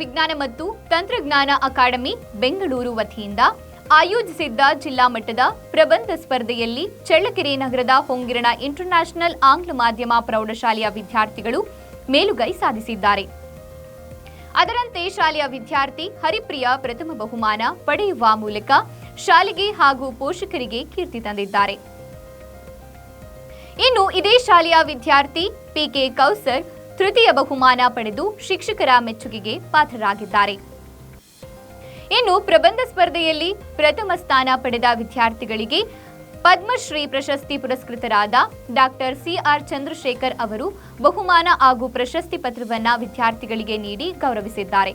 ವಿಜ್ಞಾನ ಮತ್ತು ತಂತ್ರಜ್ಞಾನ ಅಕಾಡೆಮಿ ಬೆಂಗಳೂರು ವತಿಯಿಂದ ಆಯೋಜಿಸಿದ್ದ ಜಿಲ್ಲಾ ಮಟ್ಟದ ಪ್ರಬಂಧ ಸ್ಪರ್ಧೆಯಲ್ಲಿ ಚಳ್ಳಕೆರೆ ನಗರದ ಹೊಂಗಿರಣ ಇಂಟರ್ನ್ಯಾಷನಲ್ ಆಂಗ್ಲ ಮಾಧ್ಯಮ ಪ್ರೌಢಶಾಲೆಯ ವಿದ್ಯಾರ್ಥಿಗಳು ಮೇಲುಗೈ ಸಾಧಿಸಿದ್ದಾರೆ. ಅದರಂತೆ ಶಾಲೆಯ ವಿದ್ಯಾರ್ಥಿ ಹರಿಪ್ರಿಯ ಪ್ರಥಮ ಬಹುಮಾನ ಪಡೆಯುವ ಮೂಲಕ ಶಾಲೆಗೆ ಹಾಗೂ ಪೋಷಕರಿಗೆ ಕೀರ್ತಿ ತಂದಿದ್ದಾರೆ. ಇನ್ನು ಇದೇ ಶಾಲೆಯ ವಿದ್ಯಾರ್ಥಿ ಪಿಕೆ ಕೌಸರ್ ತೃತೀಯ ಬಹುಮಾನ ಪಡೆದು ಶಿಕ್ಷಕರ ಮೆಚ್ಚುಗೆಗೆ ಪಾತ್ರರಾಗಿದ್ದಾರೆ. ಇನ್ನು ಪ್ರಬಂಧ ಸ್ಪರ್ಧೆಯಲ್ಲಿ ಪ್ರಥಮ ಸ್ಥಾನ ಪಡೆದ ವಿದ್ಯಾರ್ಥಿಗಳಿಗೆ ಪದ್ಮಶ್ರೀ ಪ್ರಶಸ್ತಿ ಪುರಸ್ಕೃತರಾದ ಡಾಕ್ಟರ್ ಸಿಆರ್ ಚಂದ್ರಶೇಖರ್ ಅವರು ಬಹುಮಾನ ಹಾಗೂ ಪ್ರಶಸ್ತಿ ಪತ್ರವನ್ನು ವಿದ್ಯಾರ್ಥಿಗಳಿಗೆ ನೀಡಿ ಗೌರವಿಸಿದ್ದಾರೆ.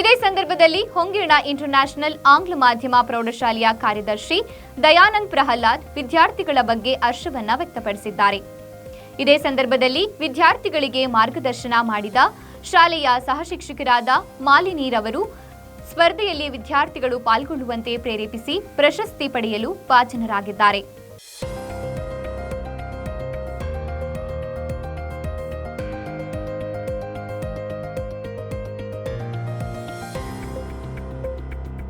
ಇದೇ ಸಂದರ್ಭದಲ್ಲಿ ಹೊಂಗಿರಣ ಇಂಟರ್ನ್ಯಾಷನಲ್ ಆಂಗ್ಲ ಮಾಧ್ಯಮ ಪ್ರೌಢಶಾಲೆಯ ಕಾರ್ಯದರ್ಶಿ ದಯಾನಂದ್ ಪ್ರಹ್ಲಾದ್ ವಿದ್ಯಾರ್ಥಿಗಳ ಬಗ್ಗೆ ಹರ್ಷವನ್ನ ವ್ಯಕ್ತಪಡಿಸಿದ್ದಾರೆ. ಇದೇ ಸಂದರ್ಭದಲ್ಲಿ ವಿದ್ಯಾರ್ಥಿಗಳಿಗೆ ಮಾರ್ಗದರ್ಶನ ಮಾಡಿದ ಶಾಲೆಯ ಸಹಶಿಕ್ಷಕರಾದ ಮಾಲಿನೀರವರು ಸ್ಪರ್ಧೆಯಲ್ಲಿ ವಿದ್ಯಾರ್ಥಿಗಳು ಪಾಲ್ಗೊಳ್ಳುವಂತೆ ಪ್ರೇರೇಪಿಸಿ ಪ್ರಶಸ್ತಿ ಪಡೆಯಲು ಭಾಜನರಾಗಿದ್ದಾರೆ.